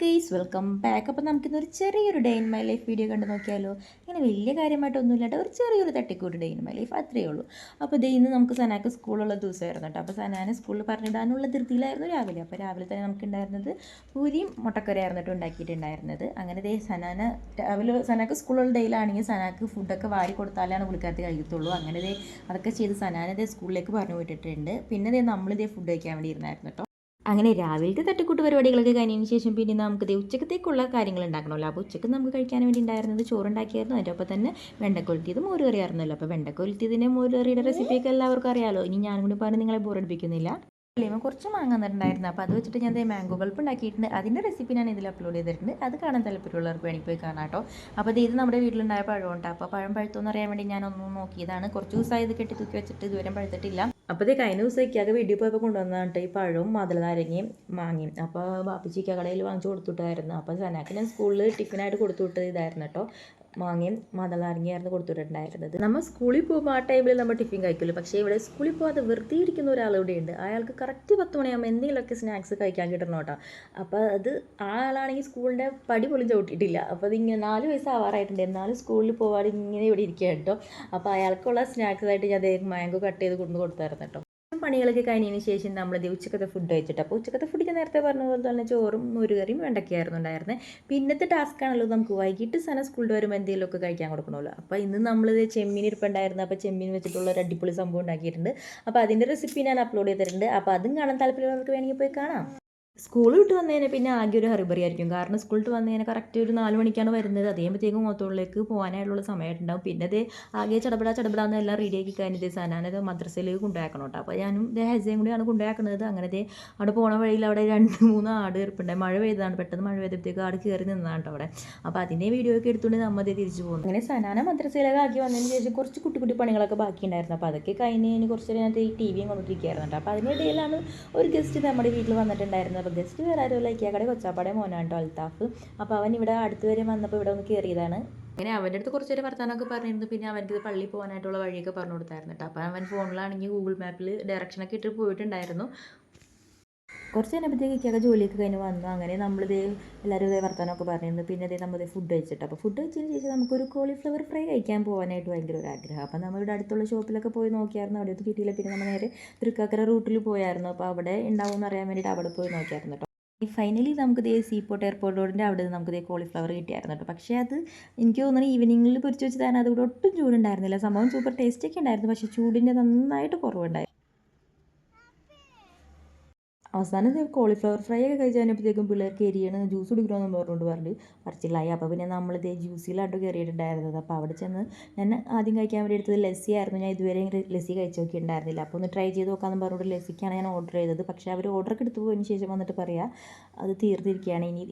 Guys welcome back അപ്പോൾ നമുക്കിന്നൊരു ചെറിയൊരു day in my life video കണ്ട് നോക്കിയാലോ? ഇങ്ങനെ വലിയ കാര്യമായിട്ടൊന്നും ഇല്ലാത്ത ഒരു ചെറിയൊരു തട്ടിക്കൂട്ട് ഡേ ഇൻ മൈ ലൈഫ് അത്രയേ ഉള്ളൂ. അപ്പോൾ ദേ ഇന്ന് നമുക്ക് സനാക്ക് സ്കൂളുള്ള ദിവസമായിരുന്നു കേട്ടോ. അപ്പോൾ സനാനെ സ്കൂളിൽ പറഞ്ഞിടാനുള്ള ധൃതിയിലായിരുന്നു രാവിലെ. അപ്പോൾ രാവിലെ തന്നെ നമുക്കുണ്ടായിരുന്നത് പൂരിയും മുട്ടക്കറിയായിരുന്നു കേട്ടോ ഉണ്ടാക്കിയിട്ടുണ്ടായിരുന്നത്. അങ്ങനെ ദേ സനാന രാവിലെ സനാക്ക് സ്കൂളുള്ള ഡേയിലാണെങ്കിൽ സനാക്ക് ഫുഡൊക്കെ വാരി കൊടുത്താലാണ് പുള്ളിക്കാരത്തി കഴിയത്തുള്ളൂ അങ്ങനെ ദേ അതൊക്കെ ചെയ്ത് സനാനെ ദേ സ്കൂളിലേക്ക് പറഞ്ഞു വിട്ടിട്ടുണ്ട്. പിന്നെ ദേ നമ്മളിതേ ഫുഡ് കഴിക്കാൻ വേണ്ടി ഇരുന്നായിരുന്നു കേട്ടോ. അങ്ങനെ രാവിലത്തെ തട്ടിക്കൂട്ട് പരിപാടികളൊക്കെ കഴിഞ്ഞതിന് ശേഷം പിന്നെ നമുക്ക് ഉച്ചക്കത്തേക്കുള്ള കാര്യങ്ങൾ ഉണ്ടാക്കണമല്ലോ. അപ്പോൾ ഉച്ചയ്ക്ക് നമുക്ക് കഴിക്കാൻ വേണ്ടി ഉണ്ടായിരുന്നത് ചോറുണ്ടാക്കിയായിരുന്നു. അതിന്റെ ഒപ്പം തന്നെ വെണ്ടക്കൊലുത്തിയത് മോര് കറി ആയിരുന്നല്ലോ. അപ്പോൾ വെണ്ടക്കൊലുത്തിയതിന്റെ മോര് കറിയുടെ റെസിപ്പിയൊക്കെ എല്ലാവർക്കും അറിയാമല്ലോ ഇനി ഞാനും കൂടി പറഞ്ഞ് നിങ്ങളെ ബോറടിപ്പിക്കുന്നില്ല ലിമ കുറച്ച് മാങ്ങ തന്നിട്ടുണ്ടായിരുന്നു അപ്പോൾ അത് വെച്ചിട്ട് ഞാൻ മാംഗോ പൾപ്പ് ഉണ്ടാക്കിയിട്ടുണ്ട്. അതിന്റെ റെസിപ്പി ഞാൻ ഇതിൽ അപ്ലോഡ് ചെയ്തിട്ടുണ്ട്. അത് കാണാൻ താല്പര്യമുള്ളവർക്ക് വേണമെങ്കിൽ പോയി കാണാം കേട്ടോ. അപ്പോൾ ഇത് നമ്മുടെ വീട്ടിലുണ്ടായ പഴമുണ്ട്. അപ്പോൾ പഴം പഴുത്തോന്നറിയാൻ വേണ്ടി ഞാൻ ഒന്ന് നോക്കിയതാണ്. കുറച്ച് ദിവസമായി ഇത് കെട്ടി തൂക്കി വെച്ചിട്ട് ഇതുവരെ പഴുത്തിട്ടില്ല. അപ്പോൾ ഇത് കഴിഞ്ഞ ദിവസമൊക്കെ വീഡിയോ പോയപ്പോൾ കൊണ്ടുവന്നിട്ട് ഈ പഴവും മധുരനാരങ്ങയും മാങ്ങയും. അപ്പോൾ ബാപ്പിച്ചിക്ക കടയിൽ വാങ്ങിച്ചു കൊടുത്തുവിട്ടായിരുന്നു. അപ്പോൾ സനാക്ക് ഞാൻ സ്കൂളിൽ ടിഫിനായിട്ട് കൊടുത്തു വിട്ടത് ഇതായിരുന്നു കേട്ടോ. മാങ്ങയും മാതളാരങ്ങയായിരുന്നു കൊടുത്തുവിട്ടിട്ടുണ്ടായിരുന്നത്. നമ്മൾ സ്കൂളിൽ പോകുമ്പോൾ ആ ടൈമിൽ നമ്മൾ ടിഫിൻ കഴിക്കില്ല പക്ഷേ ഇവിടെ സ്കൂളിൽ പോകാതെ വെറുതെ ഇരിക്കുന്ന ഒരാളിവിടെ ഉണ്ട് അയാൾക്ക് കറക്റ്റ് പത്ത് മണിയാകുമ്പോൾ എന്തെങ്കിലുമൊക്കെ സ്നാക്സ് കഴിക്കാൻ കിട്ടണം കേട്ടോ. അപ്പോൾ അത് ആളാണെങ്കിൽ സ്കൂളിന്റെ പടി പോലും ചവിട്ടിയിട്ടില്ല. അപ്പോൾ അത് ഇങ്ങനെ നാല് വയസ്സ് ആവാറായിട്ടുണ്ട്. എന്നാലും സ്കൂളിൽ പോകാതെ ഇങ്ങനെ ഇവിടെ ഇരിക്കുക കേട്ടോ. അപ്പോൾ അയാൾക്കുള്ള സ്നാക്സ് ആയിട്ട് ഞാൻ അദ്ദേഹം മാംഗോ കട്ട് ചെയ്ത് കൊണ്ടു കൊടുത്തായിരുന്നു കേട്ടോ. പണികളൊക്കെ കഴിഞ്ഞതിന് ശേഷം നമ്മൾ ഉച്ചക്കത്തെ ഫുഡ് കഴിച്ചിട്ട് അപ്പോൾ ഉച്ചക്കത്തെ ഫുഡ് നേരത്തെ പറഞ്ഞ പോലെ തന്നെ ചോറും ഒരു കറിയും വെണ്ടയ്ക്കായിരുന്നു ഉണ്ടായിരുന്നത് പിന്നത്തെ ടാസ്ക് ആണല്ലോ നമുക്ക് വൈകിട്ട് സന സ്കൂളിൽ വരുമ്പോൾ എന്തെങ്കിലുമൊക്കെ കഴിക്കാൻ കൊടുക്കണമല്ലോ. അപ്പോൾ ഇന്ന് നമ്മളിത് ചെമ്മീൻ ഇരിപ്പുണ്ടായിരുന്നു. അപ്പോൾ ചെമ്മീൻ വെച്ചിട്ടുള്ള ഒരു അടിപൊളി സംഭവം ഉണ്ടാക്കിയിട്ടുണ്ട്. അപ്പോൾ അതിന്റെ റെസിപ്പി ഞാൻ അപ്ലോഡ് ചെയ്തിട്ടുണ്ട്. അപ്പോൾ അതും കാണാൻ താല്പര്യമുള്ളവർക്ക് വേണമെങ്കിൽ പോയി കാണാം. സ്കൂൾ വിട്ട് വന്നതിന് പിന്നെ ആകെ ഒരു ഹറിബറി ആയിരിക്കും. കാരണം സ്കൂൾ വിട്ട് വന്നതിന് കറക്റ്റ് ഒരു നാല് മണിക്കാണ് വരുന്നത്. അതേമ്പത്തേക്കും മൊത്തമുള്ളിലേക്ക് പോകാനായിട്ടുള്ള സമയമായിട്ടുണ്ടാവും. പിന്നെ അത് ആകെ ചടപടാ ചടപടാന്ന് എല്ലാം റെഡിയാക്കി കഴിഞ്ഞത് സനാനത് മദ്രസയിലേക്ക് കൊണ്ടുപോയാക്കണം കേട്ടോ. അപ്പോൾ ഞാനും ഹെസയും കൂടിയാണ് കൊണ്ടുപോയാക്കുന്നത് അങ്ങനെ ദേ അവിടെ പോണ വഴിയിൽ അവിടെ രണ്ട് മൂന്ന് ആട് ഇരിപ്പുണ്ടായി മഴ പെയ്തതാണ്. പെട്ടെന്ന് മഴ പെയ്തപ്പോഴത്തേക്ക് ആട് കയറി നിന്നതാണ് കേട്ടോ അവിടെ. അപ്പോൾ അതിന്റെ വീഡിയോ ഒക്കെ എടുത്തുകൊണ്ട് നമ്മൾ തിരിച്ചു പോകുന്നു അങ്ങനെ സനാന മദ്രസയിലേക്ക് ആക്കി വന്നതിന് ശേഷം കുറച്ച് കുട്ടി കുട്ടി പണികളൊക്കെ ബാക്കി ഉണ്ടായിരുന്നു അപ്പോൾ അതൊക്കെ കഴിഞ്ഞ് കഴിഞ്ഞ് കുറച്ച് നേരത്തെ ഈ ടി വിയും കൊണ്ടിരിക്കുകയായിരുന്നു കേട്ടോ. അപ്പോൾ അതിനിടയിലാണ് ഒരു ഗസ്റ്റ് നമ്മുടെ വീട്ടിൽ വന്നിട്ടുണ്ടായിരുന്നത്. അപ്പോൾ വേറെ ആരും ലൈക്കിയാക്കടെ കൊച്ചാപ്പാടെ മോനാണ് അൽത്താഫ്. അപ്പോൾ അവൻ ഇവിടെ അടുത്ത് വരെ വന്നപ്പോൾ ഇവിടെ ഒന്ന് കയറിയതാണ് അങ്ങനെ അവന്റെ അടുത്ത് കുറച്ച് നേരം വർത്താനമൊക്കെ പറഞ്ഞിരുന്നു. പിന്നെ അവനക്ക് ഇത് പള്ളി പോകാനായിട്ടുള്ള വഴിയൊക്കെ പറഞ്ഞു കൊടുത്തായിരുന്നു കേട്ടോ അപ്പോൾ അവൻ ഫോണിലാണെങ്കിൽ ഗൂഗിൾ മാപ്പിൽ ഡയറക്ഷനൊക്കെ ഇട്ട് പോയിട്ടുണ്ടായിരുന്നു. കുറച്ച് കഴിഞ്ഞപ്പോഴത്തേക്ക് ഇക്കൊക്കെ ജോലിയൊക്കെ കഴിഞ്ഞ് വന്നു. അങ്ങനെ നമ്മളിത് എല്ലാവരും ഇതേ വർത്തമാനമൊക്കെ പറഞ്ഞിരുന്നു. പിന്നെ ഇതേ നമ്മൾ ഫുഡ് കഴിച്ചിട്ട്. അപ്പോൾ ഫുഡ് കഴിച്ചതിന് ശേഷം നമുക്കൊരു കോളിഫ്ലവർ ഫ്രൈ കഴിക്കാൻ പോകാനായിട്ട് ഭയങ്കര ഒരു ആഗ്രഹം. അപ്പോൾ നമ്മളിവിടെ അടുത്തുള്ള ഷോപ്പിലൊക്കെ പോയി നോക്കിയായിരുന്നു. അവിടെ ഒന്നും കിട്ടിയില്ല. പിന്നെ നമ്മൾ നേരെ തൃക്കാക്കര റൂട്ടിൽ പോയായിരുന്നു. അപ്പോൾ അവിടെ ഉണ്ടാവുമെന്ന് അറിയാൻ വേണ്ടിയിട്ട് അവിടെ പോയി നോക്കിയായിരുന്നു കേട്ടോ. ഫൈനലി നമുക്ക് ദേ സീപോർട്ട് എയർപോർട്ട് റോഡിന്റെ അവിടെ നിന്ന് നമുക്ക് ദേ കോളിഫ്ലവർ കിട്ടിയായിരുന്നു കേട്ടോ. പക്ഷേ അത് എനിക്ക് തോന്നുന്നു ഈവനിങ്ങിൽ പൊരിച്ച് വെച്ചതാണ് അതുകൂടെ ഒട്ടും ചൂടുണ്ടായിരുന്നില്ല. സംഭവം സൂപ്പർ ടേസ്റ്റൊക്കെ ഉണ്ടായിരുന്നു. പക്ഷേ ചൂടിന്റെ നന്നായിട്ട് കുറവുണ്ടായി. അവസാനം കോളിഫ്ലവർ ഫ്രൈ ഒക്കെ കഴിച്ച് കഴിഞ്ഞപ്പോഴത്തേക്കും പിള്ളേർക്ക് എരിയാണ് ജ്യൂസ് കുടിക്കണമെന്ന് പറഞ്ഞുകൊണ്ട് പറഞ്ഞു പറിച്ചില്ലായി അപ്പോൾ പിന്നെ നമ്മളിത് ജ്യൂസിലായിട്ട് കയറിയിട്ടുണ്ടായിരുന്നത് അപ്പോൾ അവിടെ ചെന്ന് ഞാൻ ആദ്യം കഴിക്കാൻ വേണ്ടി എടുത്തത് ലസ്സി ആയിരുന്നു ഞാൻ ഇതുവരെ ലസ്സി കഴിച്ച് നോക്കിയിട്ടുണ്ടായിരുന്നില്ല. അപ്പോൾ ഒന്ന് ട്രൈ ചെയ്ത് നോക്കാമെന്ന് പറഞ്ഞുകൊണ്ട് ലസ്സിക്കാണ് ഞാൻ ഓർഡർ ചെയ്തത്. പക്ഷേ അവർ ഓർഡറൊക്കെ എടുത്തു പോയതിന് ശേഷം വന്നിട്ട് പറയാം അത് തീർന്നിരിക്കുകയാണ്. ഇനി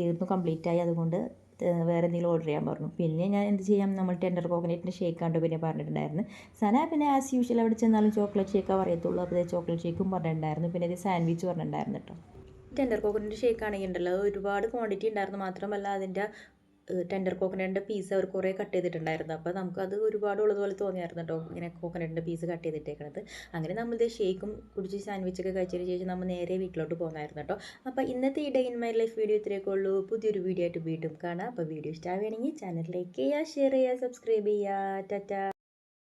തീർന്നു കംപ്ലീറ്റ് ആയി. അതുകൊണ്ട് വേറെ എന്തെങ്കിലും ഓർഡർ ചെയ്യാൻ പറഞ്ഞു. പിന്നെ ഞാൻ എന്ത് ചെയ്യാം? നമ്മൾ ടെൻഡർ കോക്കനറ്റിന്റെ ഷേക്ക് കണ്ടു പിന്നെ പറഞ്ഞിട്ടുണ്ടായിരുന്നു. സന പിന്നെ ആസ് യൂഷ്വൽ അവിടെ ചെന്നാലും ചോക്ലേറ്റ് ഷേക്കാ പറയത്തുള്ളൂ. അപ്പോൾ ചോക്ലേറ്റ് ഷേക്കും പറഞ്ഞിട്ടുണ്ടായിരുന്നു. പിന്നെ ഇത് സാൻഡ്വിച്ച് പറഞ്ഞിട്ടുണ്ടായിരുന്നു കേട്ടോ. ടെൻഡർ കോക്കനറ്റ് ഷേക്ക് ആണെങ്കിൽ ഉണ്ടല്ലോ ഒരുപാട് ക്വാണ്ടിറ്റി ഉണ്ടായിരുന്നു. മാത്രമല്ല അതിന്റെ ടെൻഡർ കോക്കനട്ടിന്റെ പീസ് അവർ കുറേ കട്ട് ചെയ്തിട്ടുണ്ടായിരുന്നു. അപ്പോൾ നമുക്കത് ഒരുപാട് ഉള്ളതുപോലെ തോന്നിയായിരുന്നു കേട്ടോ ഇങ്ങനെ കോക്കനട്ടിന്റെ പീസ് കട്ട് ചെയ്തിട്ടേക്കണത്. അങ്ങനെ നമ്മൾ ഇത് ഷേക്കും കുടിച്ച് സാൻഡ്വിച്ചൊക്കെ കഴിച്ചതിന് ശേഷം നമ്മൾ നേരെ വീട്ടിലോട്ട് പോകുന്നായിരുന്നു കേട്ടോ അപ്പോൾ ഇന്നത്തെ ഈ day in my life video ഇത്രയൊക്കെ ഉള്ളൂ. പുതിയൊരു വീഡിയോ ആയിട്ട് വീണ്ടും കാണാം. അപ്പോൾ വീഡിയോ ഇഷ്ടമാവുകയാണെങ്കിൽ ചാനലിലേക്ക് ലൈക്ക് ചെയ്യുക ഷെയർ ചെയ്യുക സബ്സ്ക്രൈബ് ചെയ്യുക ടാറ്റ.